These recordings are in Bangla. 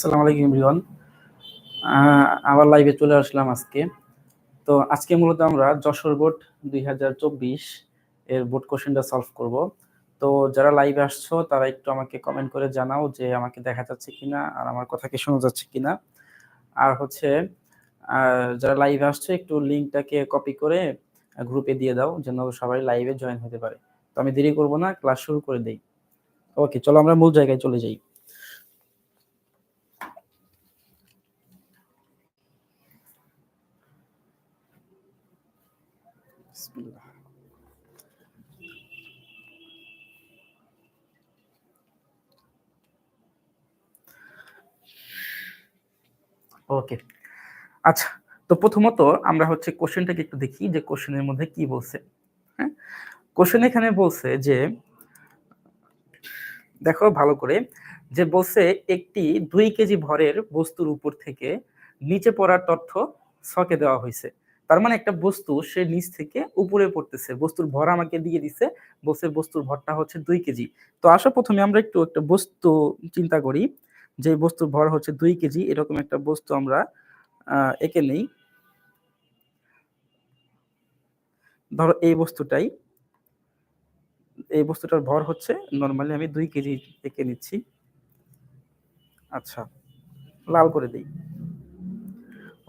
আসসালামু আলাইকুম এভরিওয়ান। আবার লাইভে চলে আসলাম আজকে। তো আজকে মূলত আমরা যশোর বোর্ড দুই হাজার চব্বিশ এর বোর্ড কোশ্চেনটা সলভ করব। তো যারা লাইভে আসছো, তারা একটু আমাকে কমেন্ট করে জানাও যে আমাকে দেখা যাচ্ছে কিনা আর আমার কথা কি শোনা যাচ্ছে কিনা। আর হচ্ছে যারা লাইভে আসছে, একটু লিঙ্কটাকে কপি করে গ্রুপে দিয়ে দাও, যেন সবাই লাইভে জয়েন হতে পারে। তো আমি দেরি করব না ক্লাস শুরু করে দেই। ওকে চলো আমরা মূল জায়গায় চলে যাই। ওকে আচ্ছা তো প্রথমত আমরা হচ্ছে কোশ্চেনটাকে একটু দেখি যে কোশ্চেনের মধ্যে কি বলছে। হ্যাঁ? কোশ্চেন এখানে বলছে যে, দেখো ভালো করে, যে বলছে একটি দুই কেজি ভরের বস্তুর উপর থেকে নিচে পড়ার তথ্য ছকে দেওয়া হয়েছে। তার মানে একটা বস্তু সে নিচ থেকে উপরে পড়তেছে, বস্তুর ভর আমাকে দিয়ে দিছে বলছে বস্তুর ভরটা হচ্ছে দুই কেজি। তো আসো প্রথমে আমরা একটু একটা বস্তু চিন্তা করি, যে বস্তুর ভর হচ্ছে দুই কেজি, এরকম একটা বস্তু আমরা এঁকে নেই। ধরো এই বস্তুটাই, এই বস্তুটার ভর হচ্ছে নর্মালি আমি দুই কেজি এঁকে নিচ্ছি। আচ্ছা লাল করে দিই।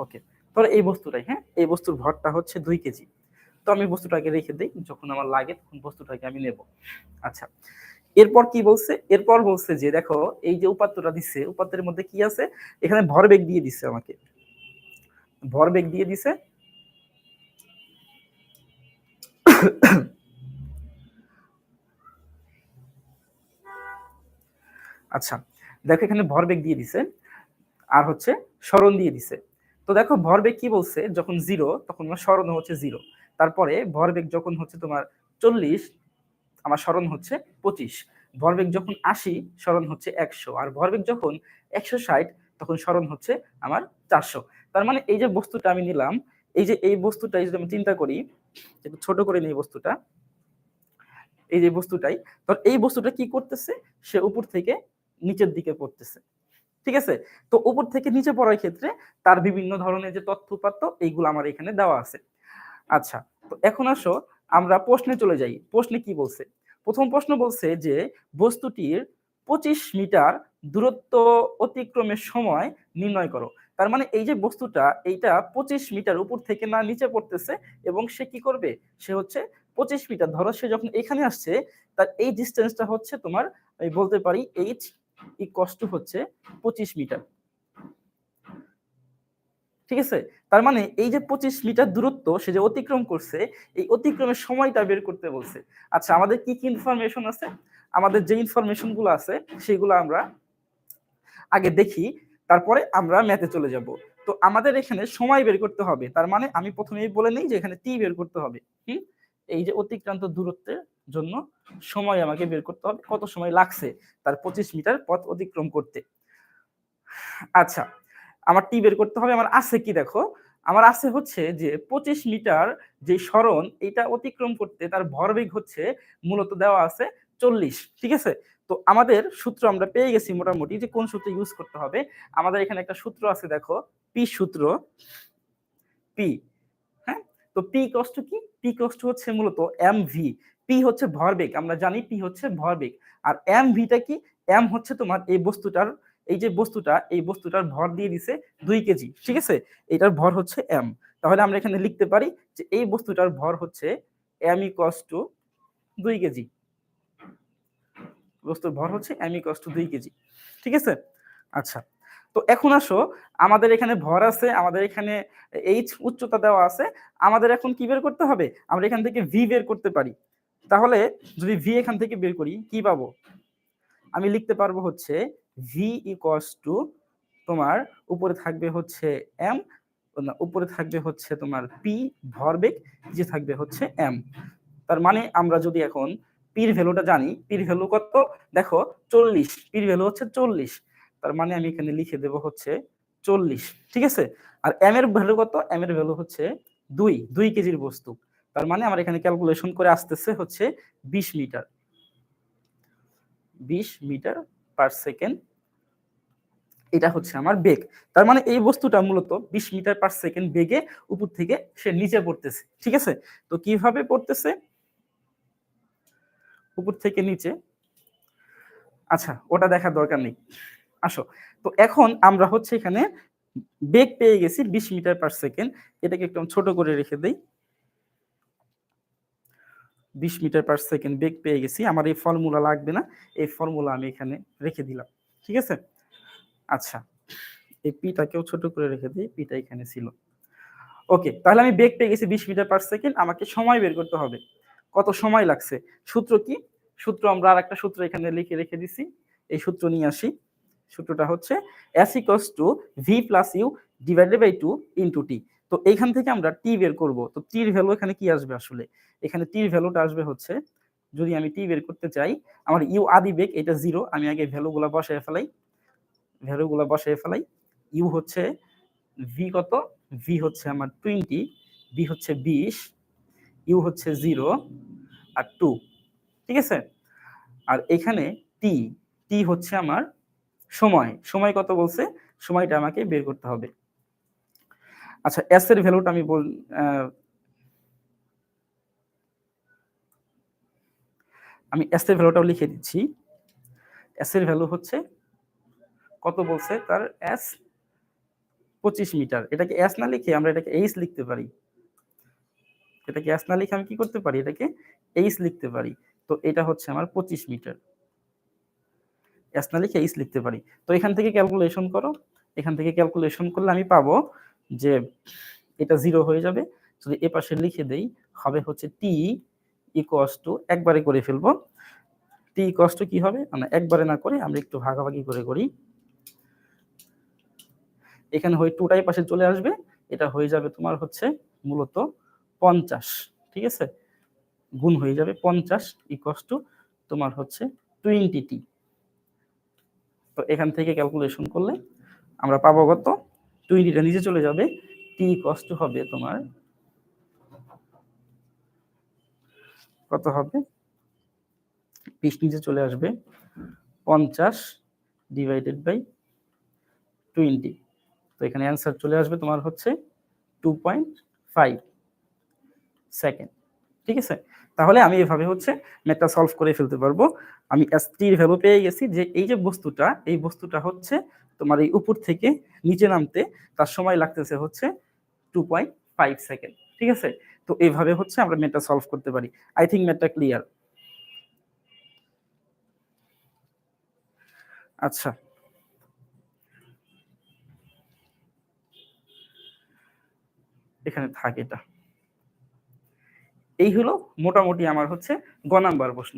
ওকে। ধরো এই বস্তুটাই হ্যাঁ? এই বস্তুর ভরটা হচ্ছে দুই কেজি। তো আমি বস্তুটাকে রেখে দিই, যখন আমার লাগে তখন বস্তুটাকে আমি নেব। আচ্ছা এরপর কি বলছে? এরপর বলছে যে, দেখো, এই যে উপাত্তটা দিচ্ছে উপাত্তের মধ্যে কি আছে? এখানে ভর ভরবেগ দিয়ে দিচ্ছে আমাকে। ভর ভরবেগ দিয়ে দিছে। আচ্ছা দেখো এখানে ভর ভরবেগ দিয়ে দিছে, আর হচ্ছে স্মরণ দিয়ে দিছে। তো দেখো, ভরবেগ কি বলছে? যখন জিরো তখন আমার স্মরণ হচ্ছে জিরো তারপরে ভরবেগ যখন হচ্ছে তোমার চল্লিশ, আমার স্মরণ হচ্ছে পঁচিশ। ভরবেগ যখন আশি, স্মরণ হচ্ছে একশো। আর ভরবেগ যখন একশো ষাট, তখন স্মরণ হচ্ছে আমার চারশো। তার মানে এই যে বস্তুটা আমি নিলাম, এই যে এই বস্তুটা যদি আমি চিন্তা করি ছোট করে নিই বস্তুটা, এই যে বস্তুটাই, ধর এই বস্তুটা কি করতেছে? সে উপর থেকে নিচের দিকে পড়তেছে ঠিক আছে? তো উপর থেকে নিচে পড়ার ক্ষেত্রে তার বিভিন্ন ধরনের যে তথ্য উপাত্ত এইগুলো আমার এখানে দেওয়া আছে। আচ্ছা তো এখন আসো, আমরা প্রশ্নে চলে যাই। প্রশ্নে কি বলছে? প্রথম প্রশ্ন বলছে যে, বস্তুটির পঁচিশ মিটার দূরত্ব অতিক্রমের সময় নির্ণয় করো। তার মানে এই যে বস্তুটা, এইটা পঁচিশ মিটার উপর থেকে না নিচে পড়তেছে এবং সে কি করবে? সে হচ্ছে পঁচিশ মিটার। ধরো সে যখন এখানে আসছে, তার এই ডিস্টেন্সটা হচ্ছে তোমার, আমি বলতে পারি এইচ ই কষ্ট হচ্ছে পঁচিশ মিটার। ঠিক আছে? তার মানে এই যে পঁচিশ মিটার দূরত্ব সে যে অতিক্রম করছে, এই অতিক্রমের সময়টা বের করতে বলছে। আচ্ছা আমাদের কি কি ইনফরমেশন আছে? আমাদের যে ইনফরমেশনগুলো আছে, সেগুলো আমরা আগে দেখি, তারপরে আমরা ম্যাথে চলে যাব। তো আমাদের এখানে সময় বের করতে হবে। তার মানে আমি প্রথমেই বলে নিই যে এখানে টি বের করতে হবে। হুম? এই যে অতিক্রান্ত দূরত্বের জন্য সময় আমাকে বের করতে হবে। কত সময় লাগছে তার পঁচিশ মিটার পথ অতিক্রম করতে? আচ্ছা আমার টি বের করতে হবে। আমার আছে কি দেখো? আমার আছে হচ্ছে যে পঁচিশ মিটার যে সরণ এটা অতিক্রম করতে তার ভরবেগ হচ্ছে মূলত দেওয়া আছে চল্লিশ, ঠিক আছে? তো আমাদের সূত্র আমরা পেয়ে গেছি মোটামুটি যে কোন সূত্র ইউজ করতে হবে? আমাদের এখানে একটা সূত্র আছে দেখো পি সূত্র পি হ্যাঁ? তো পি কষ্ট কি? পি কষ্ট হচ্ছে মূলত এম ভি পি হচ্ছে ভরবেগ আমরা জানি পি হচ্ছে ভরবেগ আর এম ভিটা কি? এম হচ্ছে তোমার এই বস্তুটার, এই যে বস্তুটা, এই বস্তুটার ভর দিয়ে দিছে দুই কেজি, ঠিক আছে? এটার ভর হচ্ছে এম তাহলে আমরা এখানে লিখতে পারি যে এই বস্তুটার ভর হচ্ছে এম ইকস টু দুই কেজি, বস্তুর ভর হচ্ছে এম ইকস টু দুই কেজি, ঠিক আছে? আচ্ছা তো এখন আসো, আমাদের এখানে ভর আছে, আমাদের এখানে এইচ উচ্চতা দেওয়া আছে, আমাদের এখন কি বের করতে হবে? আমরা এখান থেকে ভি বের করতে পারি। তাহলে যদি ভি এখান থেকে বের করি, কি পাবো? আমি লিখতে পারব হচ্ছে ভি ইকস টু তোমার উপরে থাকবে হচ্ছে এম উপরে থাকবে হচ্ছে তোমার পি ভরবেগ যে থাকবে হচ্ছে এম তার মানে আমরা যদি এখন পির ভ্যালুটা জানি পির ভ্যালু কত? দেখো, চল্লিশ। পির ভ্যালু হচ্ছে চল্লিশ। তার মানে আমি এখানে লিখে দেব হচ্ছে চল্লিশ। ঠিক আছে? আর এম এর ভ্যালু কত? এম এর ভ্যালু হচ্ছে দুই দুই কেজির বস্তু। তার মানে আমার এখানে ক্যালকুলেশন করে আসতেছে হচ্ছে বিশ মিটার। বিশ মিটার পার সেকেন্ড এটা হচ্ছে আমার বেগ। তার মানে এই বস্তুটা মূলত বিশ মিটার পার সেকেন্ড বেগে উপর থেকে সে নিচে পড়তেছে, ঠিক আছে? তো কীভাবে পড়তেছে? উপর থেকে নিচে। আচ্ছা ওটা দেখার দরকার নেই। আসো, তো এখন আমরা হচ্ছে এখানে বেগ পেয়ে গেছি বিশ মিটার পার সেকেন্ড এটাকে একদম ছোট করে রেখে দেই। বিশ মিটার পার সেকেন্ড বেগ পেয়ে গেছি। আমার এই ফর্মুলা লাগবে না, এই ফর্মুলা আমি এখানে রেখে দিলাম, ঠিক আছে? আচ্ছা এই পিটাকেও ছোট করে রেখে দিই, পিটা এখানে ছিল। ওকে, তাহলে আমি বেগ পেয়ে গেছি বিশ মিটার পার সেকেন্ড আমাকে সময় বের করতে হবে। কত সময় লাগছে? সূত্র কি? সূত্র আমরা আর একটা সূত্র এখানে লিখে রেখে দিছি। এই সূত্র নিয়ে আসি। সূত্রটা হচ্ছে S equals to V plus U divided by two into T তো এইখান থেকে আমরা টি বের করব। তো টির ভ্যালু এখানে কি আসবে আসলে? এখানে টির ভ্যালুটা আসবে হচ্ছে, যদি আমি টি বের করতে চাই, আমার ইউ আদি বেগ এটা জিরো আমি আগে ভ্যালুগুলো বসায় ফেলাই। ভ্যালুগুলো বসায় ফেলাই। ইউ হচ্ছে ভি কত? ভি হচ্ছে আমার টোয়েন্টি বি হচ্ছে বিশ ইউ হচ্ছে জিরো আর টু ঠিক আছে? আর এখানে টি টি হচ্ছে আমার সময়। সময় কত বলছে? সময়টা আমাকে বের করতে হবে। আচ্ছা এস এর ভ্যালুটা আমি বল আমি এস এর ভ্যালুটাও লিখে দিচ্ছি। এস এর ভ্যালু হচ্ছে কত বলছে তার? এস পঁচিশ মিটার। এটাকে এস না লিখে আমরা এটাকে এইচ লিখতে পারি। এটাকে এস না লিখে আমি কি করতে পারি? এটাকে এইচ লিখতে পারি। তো এটা হচ্ছে আমার পঁচিশ মিটার। এস না লিখে এইচ লিখতে পারি। তো এখান থেকে ক্যালকুলেশন করো। এখান থেকে ক্যালকুলেশন করলে আমি পাবো যে এটা জিরো হয়ে যাবে, যদি এ পাশে লিখে দেই, হবে হচ্ছে টি ইকোয়াস টু একবারে করে ফেলব। টি ইকোয়াস টু কি হবে? মানে একবারে না করে আমরা একটু ভাগাভাগি করে করি। এখানে হয়ে টুটাই পাশে চলে আসবে, এটা হয়ে যাবে তোমার হচ্ছে মূলত পঞ্চাশ, ঠিক আছে? গুণ হয়ে যাবে পঞ্চাশ ইকস টু তোমার হচ্ছে টোয়েন্টি টি তো এখান থেকে ক্যালকুলেশন করলে আমরা পাবো কত? টোয়েন্টিটা নিচে চলে যাবে। টি কষ্ট হবে তোমার। কত হবে? বিশ নিচে চলে আসবে। পঞ্চাশ ডিভাইডেড বাই টোয়েন্টি তো এখানে অ্যান্সার চলে আসবে তোমার হচ্ছে টু পয়েন্ট ফাইভ সেকেন্ড ঠিক আছে? তাহলে আমি এভাবে হচ্ছে ম্যাথটা সলভ করে ফেলতে পারব। আমি এস টির ভ্যালু পেয়ে গেছি যে এই যে বস্তুটা, এই বস্তুটা হচ্ছে তোমার এই উপর থেকে নিচে নামতে তার সময় লাগতেছে হচ্ছে টু পয়েন্ট ফাইভ সেকেন্ড ঠিক আছে? তো এইভাবে হচ্ছে আমরা ম্যাথটা সলভ করতে পারি। আই থিঙ্ক ম্যাথটা ক্লিয়ার আচ্ছা। এখানে থাক এটা। এই হলো মোটামুটি আমার হচ্ছে গ নাম্বার প্রশ্ন।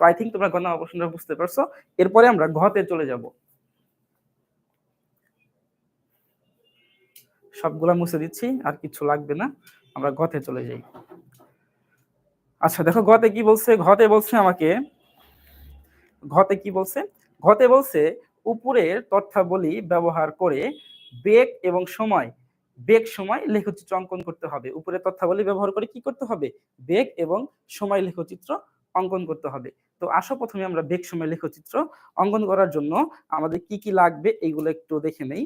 তো আই থিঙ্ক তোমরা গ নাম্বার প্রশ্নটা বুঝতে পারছ। এরপরে আমরা ঘতে চলে যাব। সবগুলা মুছে দিচ্ছি, আর কিছু লাগবে না। আমরা গতে চলে যাই। আচ্ছা দেখো গতে কি বলছে? ঘতে বলছে আমাকে ঘতে কি বলছে? ঘতে বলছে, উপরের তথ্যাবলী ব্যবহার করে বেগ এবং সময়, বেগ, সময় লেখচিত্র অঙ্কন করতে হবে। উপরে তথ্যাবলী ব্যবহার করে কি করতে হবে? বেগ এবং সময় লেখচিত্র অঙ্কন করতে হবে। তো আসো প্রথমে আমরা বেগ, সময় লেখচিত্র অঙ্কন করার জন্য আমাদের কি কি লাগবে এইগুলো একটু দেখে নেই।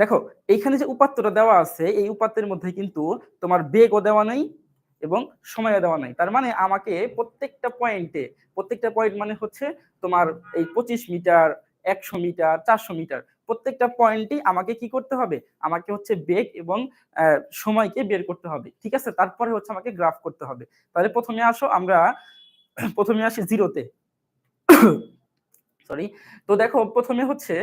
দেখো, এইখানে যে উপাত্তটা দেওয়া আছে, এই উপাত্তের মধ্যে কিন্তু তোমার বেগও দেওয়া নেই এবং সময়ও দেওয়া নাই। তার মানে আমাকে প্রত্যেকটা পয়েন্টে প্রত্যেকটা পয়েন্ট মানে হচ্ছে তোমার এই পঁচিশ মিটার, একশো মিটার, চারশো মিটার, প্রত্যেকটা পয়েন্টই আমাকে কি করতে হবে? আমাকে হচ্ছে বেগ এবং সময়কে বের করতে হবে, ঠিক আছে? তারপরে হচ্ছে আমাকে গ্রাফ করতে হবে। তাহলে প্রথমে আসো, আমরা প্রথমে আসি জিরোতে সরি তো দেখো, প্রথমে হচ্ছে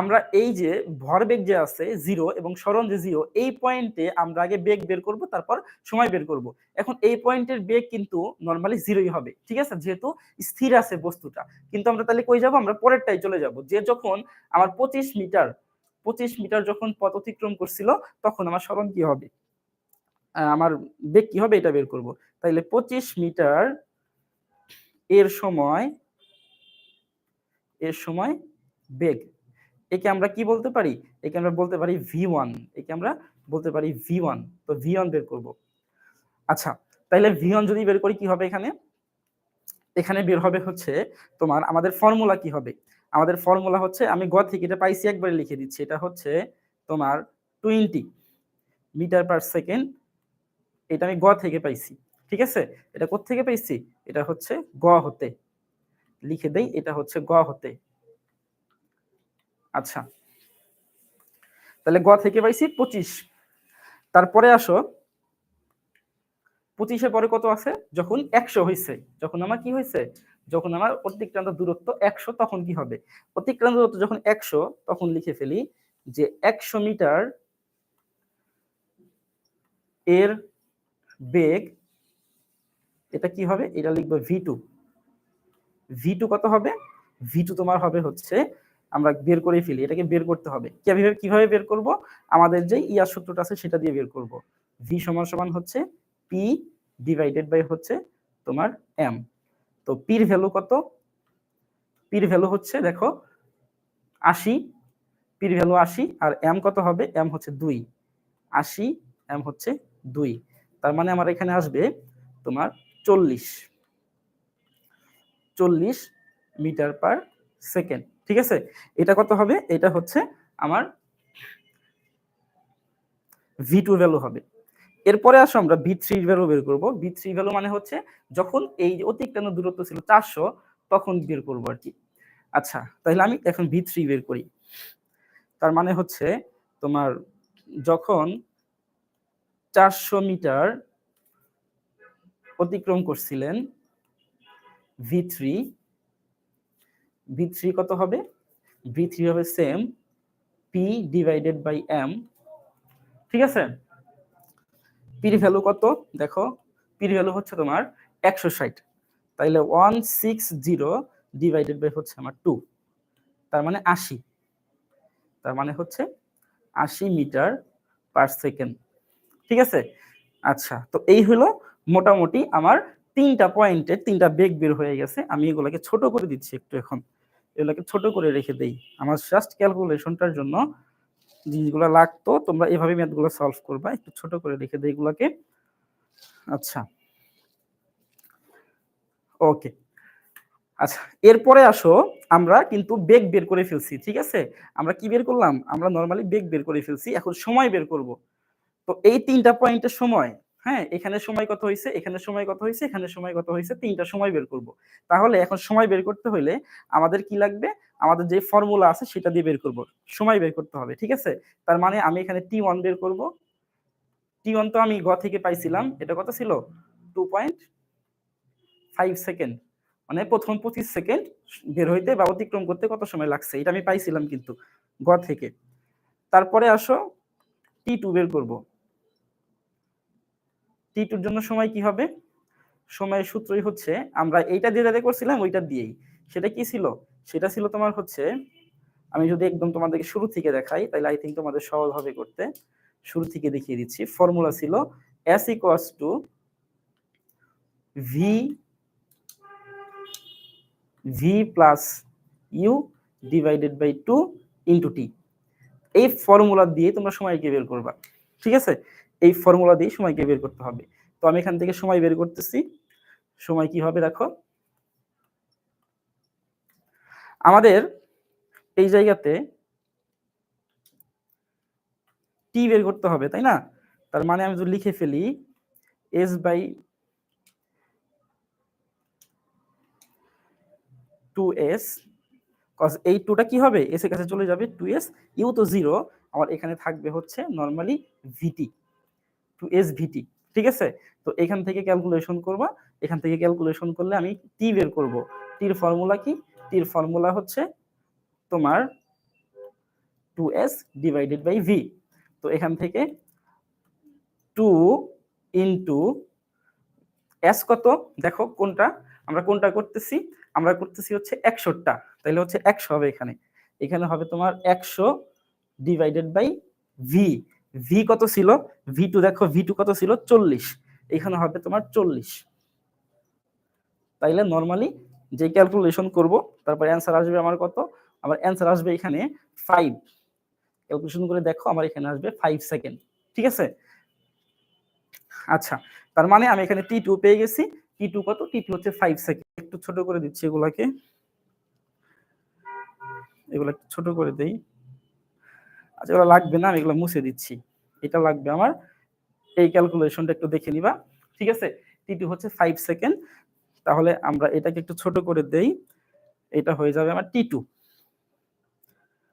আমরা এই যে ভরবেগ যে আছে জিরো এবং সরণ যে জিরো এই পয়েন্টে আমরা আগে বেগ বের করব, তারপর সময় বের করব। এখন এই পয়েন্টের বেগ কিন্তু নর্মালি জিরোই হবে, ঠিক আছে? যেহেতু স্থির আছে বস্তুটা। কিন্তু আমরা তাহলে কই যাব? আমরা পরেরটাই চলে যাব। যে যখন আমার পঁচিশ মিটার পঁচিশ মিটার যখন পথ অতিক্রম করছিল, তখন আমার সরণ কি হবে? আমার বেগ কি হবে? এটা বের করব। তাইলে পঁচিশ মিটার এর সময় এর সময় বেগ। একে আমরা কি বলতে পারি? একে আমরা বলতে পারি ভি ওয়ান একে আমরা বলতে পারি ভি ওয়ান তো ভি ওয়ান বের করব। আচ্ছা তাইলে ভি ওয়ান যদি বের করি কি হবে এখানে? এখানে বের হবে হচ্ছে তোমার আমাদের ফর্মুলা কি হবে? আমাদের ফর্মুলা হচ্ছে আমি গ থেকে এটা পাইছি একবারে লিখে দিচ্ছি। এটা হচ্ছে তোমার টোয়েন্টি মিটার পার সেকেন্ড এটা আমি গ থেকে পাইছি। ঠিক আছে? এটা থেকে পাইছি? এটা হচ্ছে গ হতে। লিখে দেই, এটা হচ্ছে গ হতে। আচ্ছা। তাহলে গ থেকে পাইছি পঁচিশ। তারপরে আসো। পঁচিশে পরে কত আছে? যখন একশো হয়েছে যখন আমার কি হয়েছে যখন আমার অতিক্রান্ত দূরত্ব একশো, তখন কি হবে? অতিক্রান্ত দূরত্ব যখন একশো, তখন লিখে ফেলি যে একশো মিটার এর বেগ, এটা কি হবে? এটা লিখব ভি টু ভি টু কত হবে? ভি টু তোমার হবে হচ্ছে, আমরা বের করে ফেলি, এটাকে বের করতে হবে। কীভাবে বের করব? আমাদের যে ইয়ার সূত্রটা আছে সেটা দিয়ে বের করব। ভি সমান সমান হচ্ছে পি ডিভাইডেড বাই হচ্ছে তোমার এম তো পির ভ্যালু কত? পির ভ্যালু হচ্ছে, দেখো, আশি। পির ভ্যালু আশি, আর এম কত হবে? এম হচ্ছে দুই। আশি এম হচ্ছে দুই। তার মানে আমার এখানে আসবে তোমার চল্লিশ। চল্লিশ মিটার পার সেকেন্ড, ঠিক আছে? এটা কত হবে? এটা হচ্ছে আমার ভি টু ভ্যালু হবে। এরপরে আসো আমরা বি থ্রি ভ্যালু বের করব। বি থ্রি ভ্যালু মানে হচ্ছে যখন এই অতিক্রান্ত দূরত্ব ছিল চারশো, তখন বের করব আর কি। আচ্ছা তাহলে আমি এখন বি থ্রি বের করি। তার মানে হচ্ছে তোমার যখন চারশো মিটার অতিক্রম করছিলেন ভি থ্রি ভি থ্রি কত হবে? ভি থ্রি হবে same P divided by M ঠিক আছে? পির ভ্যালু কত? দেখো পির ভ্যালু হচ্ছে তোমার একশো ষাট। তাইলে one six zero divided by হচ্ছে আমার টু তার মানে আশি। তার মানে হচ্ছে আশি মিটার পার সেকেন্ড, ঠিক আছে? আচ্ছা তো এই হলো মোটামুটি আমার তিনটা পয়েন্টের তিনটা বেগ বের হয়ে গেছে, আমি এগুলোকে ছোট করে দিচ্ছি একটু এখন। এগুলোকে ছোট করে রেখে দেই। আমার জাস্ট ক্যালকুলেশনটার জন্য জিনিসগুলো লাগতো, তোমরা এভাবে ম্যাথগুলো সলভ করবা, একটু ছোট করে রেখে দেই এগুলোকে। আচ্ছা। ওকে আচ্ছা এরপরে আসো, আমরা কিন্তু বেগ বের করে ফেলছি, ঠিক আছে? আমরা কি বের করলাম? আমরা নর্মালি বেগ বের করে ফেলছি, এখন সময় বের করব। তো এই তিনটা পয়েন্টের সময় হ্যাঁ এখানে সময় কত হয়েছে এখানে সময় কত হয়েছে এখানে সময় কত হয়েছে তিনটা সময় বের করব। তাহলে এখন সময় বের করতে হলে আমাদের কি লাগবে? আমাদের যে ফর্মুলা আছে সেটা দিয়ে বের করব। সময় বের করতে হবে, ঠিক আছে? তার মানে আমি এখানে টি ওয়ান বের করব। টি ওয়ান তো আমি গ থেকে পাইছিলাম, এটা কত ছিল? টু পয়েন্ট ফাইভ সেকেন্ড মানে প্রথম পঁচিশ সেকেন্ড বের হইতে বা অতিক্রম করতে কত সময় লাগছে? এটা আমি পাইছিলাম কিন্তু গ থেকে। তারপরে আসো টি টু বের করব। টি টুর জন্য সময় কি হবে? সময়ের সূত্রই হচ্ছে, আমরা এইটা দিয়ে করছিলাম, ওইটা দিয়েই। সেটা কি ছিল? সেটা ছিল তোমার হচ্ছে, আমি যদি একদম তোমাদেরকে শুরু থেকে দেখাই, তাহলে আই থিঙ্ক তোমাদের সহজ হবে করতে। শুরু থেকে দেখিয়ে দিচ্ছি। ফর্মুলা ছিল s equals two v v plus u divided by two into t এই ফর্মুলা দিয়ে তোমরা সময়কে বের করবা। ঠিক আছে? এই ফর্মুলা দিয়ে সময়কে বের করতে হবে। তো আমি এখান থেকে সময় বের করতেছি। সময় কি হবে দেখো? আমাদের এই জায়গাতে টি বের করতে হবে, তাই না? তার মানে আমি যদি লিখে ফেলি এস বাই টু এস এই টুটা কি হবে? এস এর কাছে চলে যাবে টু এস ইউ তো জিরো আমার এখানে থাকবে হচ্ছে normally VT two S VT ঠিক আছে? তো এখান থেকে ক্যালকুলেশন করবা। এখান থেকে ক্যালকুলেশন করলে আমি টি বের করব। টির ফর্মুলা কি? টির ফর্মুলা হচ্ছে তোমার two s divided by v তো এখান থেকে টু ইন্টু এস কত? দেখো কোনটা? আমরা কোনটা করতেছি? আমরা করতেছি হচ্ছে একশোটা তাহলে হচ্ছে একশো হবে এখানে। এখানে হবে তোমার একশো ডিভাইডেড বাই ভি ভি কত ছিল? ভি টু দেখো ভি টু কত ছিল? চল্লিশ। এখানে হবে তোমার চল্লিশ। তাইলে নর্মালি যে ক্যালকুলেশন করব, তারপর অ্যান্সার আসবে আমার কত? আমার অ্যান্সার আসবে এখানে ফাইভ ক্যালকুলেশন করে দেখো, আমার এখানে আসবে ফাইভ সেকেন্ড ঠিক আছে? আচ্ছা তার মানে আমি এখানে টি টু পেয়ে গেছি। টি টু কত? টি টু হচ্ছে ফাইভ সেকেন্ড একটু ছোট করে দিচ্ছি এগুলাকে। এগুলো একটু ছোট করে দেই। আচ্ছা এগুলো লাগবে না, আমি এগুলো মুছে দিচ্ছি। এটা লাগবে আমার। এই ক্যালকুলেশনটা একটু দেখে নিবা। ঠিক আছে? টি টু হচ্ছে ফাইভ সেকেন্ড তাহলে আমরা এটাকে একটু ছোট করে দেই। এটা হয়ে যাবে আমার টি টু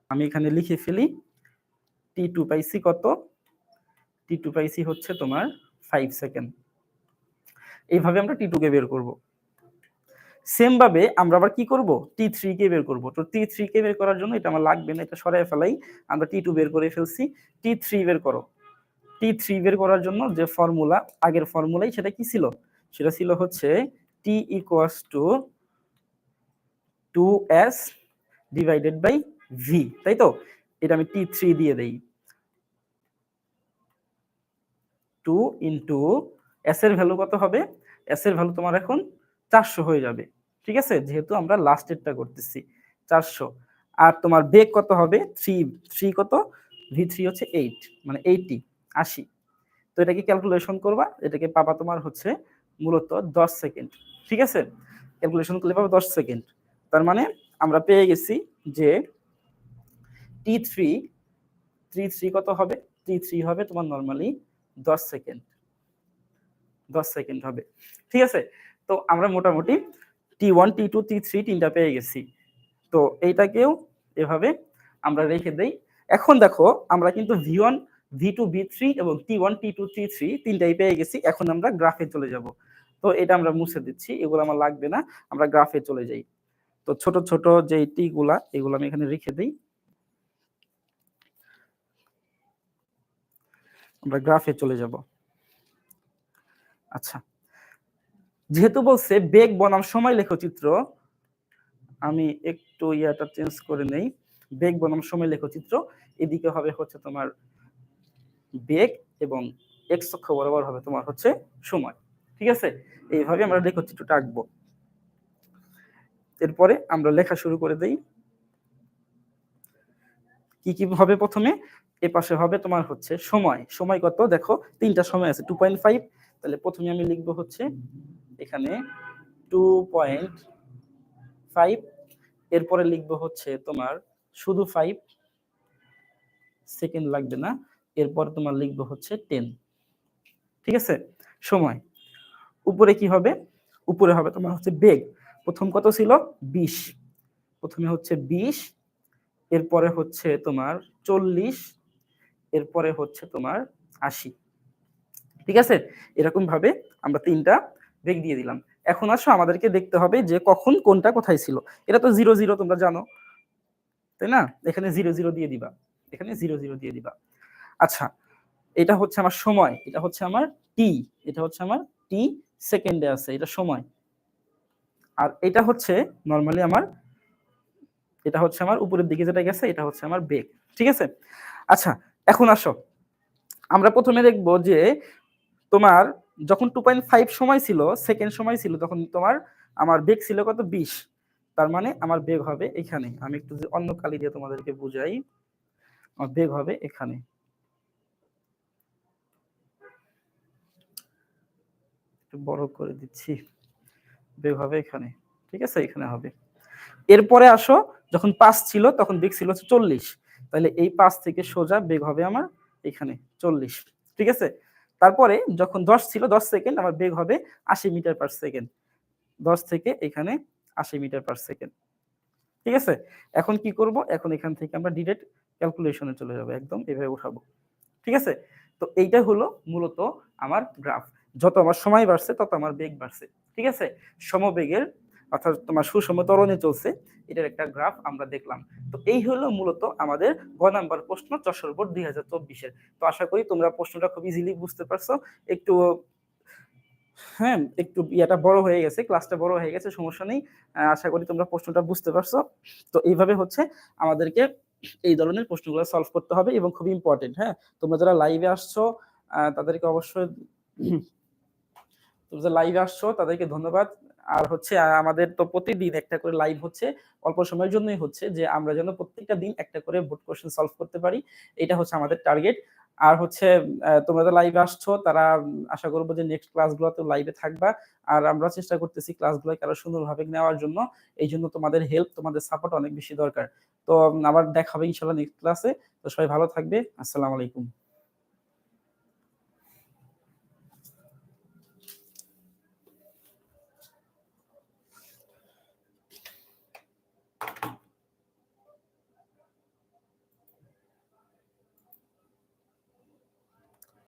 আমি এখানে লিখে ফেলি। টি টু পাইসি কত? টি টু পাইসি হচ্ছে তোমার ফাইভ সেকেন্ড এইভাবে আমরা টি কে বের করব। সেম ভাবে আমরা আবার কি করব? টি থ্রি কে বের করব। তো টি থ্রি কে বের করার জন্য এটা আমার লাগবে না, এটা সরাই ফেলাই, আমরা টি টু বের করে ফেলছি। টি থ্রি বের করো। টি থ্রি বের করার জন্য যে ফর্মুলা আগের ফর্মুলাই সেটা কি ছিল? সেটা ছিল হচ্ছে t equals two two s divided by v তাই তো? এটা আমি টি থ্রি দিয়ে দেই। টু ইন্টু এস এর ভ্যালু কত হবে? এস এর ভ্যালু তোমার এখন চারশো হয়ে যাবে। ঠিক আছে? যেহেতু আমরা লাস্টেরটা করতেছি চারশো। আর তোমার বেগ কত হবে? থ্রি থ্রি কত? ভি থ্রি হচ্ছে এইট মানে এইটি আশি। তো এটাকে ক্যালকুলেশন করবা, এটাকে পাবা তোমার হচ্ছে মূলত দশ সেকেন্ড ঠিক আছে? ক্যালকুলেশন করলে পাবা দশ সেকেন্ড তার মানে আমরা পেয়ে গেছি যে টি থ্রি থ্রি থ্রি কত হবে? টি থ্রি হবে তোমার নর্মালি দশ সেকেন্ড দশ সেকেন্ড হবে, ঠিক আছে? তো আমরা মোটামুটি t one t two t three তিনটা পেয়ে গেছি। তো এইটাকেও এভাবে আমরা রেখে দেই। এখন দেখো, আমরা কিন্তু v one v two v three এবং t one t two t three তিনটাই পেয়ে গেছি। এখন আমরা গ্রাফে চলে যাব। তো এটা আমরা মুছে দিচ্ছি, এগুলো আমার লাগবে না, আমরা গ্রাফে চলে যাই। তো ছোট ছোট যে টি গুলা এগুলো আমি এখানে রেখে দিই। আমরা গ্রাফে চলে যাব। আচ্ছা। যেহেতু বলছে বেগ বনাম, সময় লেখচিত্র আমি একটু ইয়াটা চেঞ্জ করে নেই। বেগ বনাম, সময় লেখচিত্র এদিকে হবে হচ্ছে তোমার বেগ এবং এক্স অক্ষ বরাবর হবে তোমার হচ্ছে সময়। ঠিক আছে? এইভাবে আমরা লেখচিত্রটা আঁকবো। এরপরে আমরা লেখা শুরু করে দেই। কি কি হবে প্রথমে? এ পাশে হবে তোমার হচ্ছে সময়। সময় কত? দেখো, তিনটা সময় আছে টু পয়েন্ট ফাইভ তাহলে প্রথমে আমি লিখব হচ্ছে এখানে টু পয়েন্ট ফাইভ এরপরে লিখব হচ্ছে তোমার শুধু ফাইভ সেকেন্ড লাগবে না, এরপর তোমার লিখব হচ্ছে টেন ঠিক আছে? সময়। উপরে কি হবে? উপরে হবে তোমার হচ্ছে বেগ। প্রথম কত ছিল? বিশ। প্রথমে হচ্ছে বিশ, এরপরে হচ্ছে তোমার চল্লিশ, এরপরে হচ্ছে তোমার আশি। ঠিক আছে? এরকম ভাবে আমরা তিনটা বেগ দিয়ে দিলাম। এখন আসো, আমাদেরকে দেখতে হবে যে কখন কোনটা কোথায় ছিল। এটা তো জিরো জিরো তোমরা জানো, তাই না? এখানে জিরো জিরো দিয়ে দিবা। এখানে জিরো জিরো দিয়ে দিবা। আচ্ছা এটা হচ্ছে আমার সময়, এটা হচ্ছে আমার টি এটা হচ্ছে আমার টি সেকেন্ডে আছে, এটা সময়। আর এটা হচ্ছে নর্মালি আমার, এটা হচ্ছে আমার উপরের দিকে যেটা গেছে, এটা হচ্ছে আমার বেগ ঠিক আছে? আচ্ছা এখন আসো। আমরা প্রথমে দেখব যে তোমার যখন টু পয়েন্ট ফাইভ সময় ছিল সেকেন্ড সময় ছিল, তখন তোমার আমার বেগ ছিল কত? বিশ। তার মানে আমার বেগ হবে এখানে। আমি একটু অন্য কালি দিয়ে তোমাদেরকে বুঝাই। আমার বেগ হবে এখানে। বড় করে দিচ্ছি। বেগ হবে এখানে। ঠিক আছে? এখানে হবে। এরপরে আসো, যখন পাঁচ ছিল, তখন বেগ ছিল হচ্ছে চল্লিশ। তাহলে এই পাঁচ থেকে সোজা বেগ হবে আমার এখানে চল্লিশ। ঠিক আছে? তারপরে যখন দশ ছিল, দশ সেকেন্ড আমার বেগ হবে আশি মিটার পার সেকেন্ড। দশ থেকে এখানে আশি মিটার পার সেকেন্ড। ঠিক আছে? এখন কি করব? এখন এখান থেকে আমরা ডিরেক্ট ক্যালকুলেশনে চলে যাব, একদম এভাবে উঠাবো। ঠিক আছে? তো এইটা হলো মূলত আমার গ্রাফ যত আমার সময় বাড়ছে, তত আমার বেগ বাড়ছে। ঠিক আছে? সমবেগের, অর্থাৎ তোমার সুষম ত্বরণে চলছে এটার একটা গ্রাফ আমরা দেখলাম। তো এই হলো মূলত আমাদের গ নাম্বার প্রশ্ন যশোর বোর্ড দুই হাজার চব্বিশের। তো আশা করি তোমরা প্রশ্নটা খুব ইজিলি বুঝতে পারছ। একটু হ্যাঁ একটু ইয়াটা বড় হয়ে গেছে ক্লাসটা বড় হয়ে গেছে, সমস্যা নেই। আশা করি তোমরা প্রশ্নটা বুঝতে পারছ। তো এইভাবে হচ্ছে আমাদেরকে এই ধরনের প্রশ্নগুলো সলভ করতে হবে এবং খুব ইম্পর্টেন্ট হ্যাঁ? তোমরা যারা লাইভে আসছো তাদেরকে অবশ্যই, তোমরা লাইভে আসছো, তাদেরকে ধন্যবাদ। আর হচ্ছে আমাদের তো প্রতিদিন একটা করে লাইভ হচ্ছে। অল্প সময়ের জন্যই হচ্ছে যে আমরা যেন প্রত্যেকটা দিন একটা করে বোর্ড কোয়েশ্চেন সলভ করতে পারি। এটা হচ্ছে আমাদের টার্গেট। আর হচ্ছে তোমরা যারা লাইভে আসছো তারা আশা করব যে নেক্সট ক্লাসগুলোতেও লাইভে থাকবা। আর আমরা চেষ্টা করতেছি ক্লাসগুলোকে আরও সুন্দরভাবে নেওয়ার জন্য। এই জন্য তোমাদের হেল্প, তোমাদের সাপোর্ট অনেক বেশি দরকার। তো আবার দেখা হবে ইনশাআল্লাহ নেক্সট ক্লাসে। তো সবাই ভালো থাকবে। আসসালামু আলাইকুম।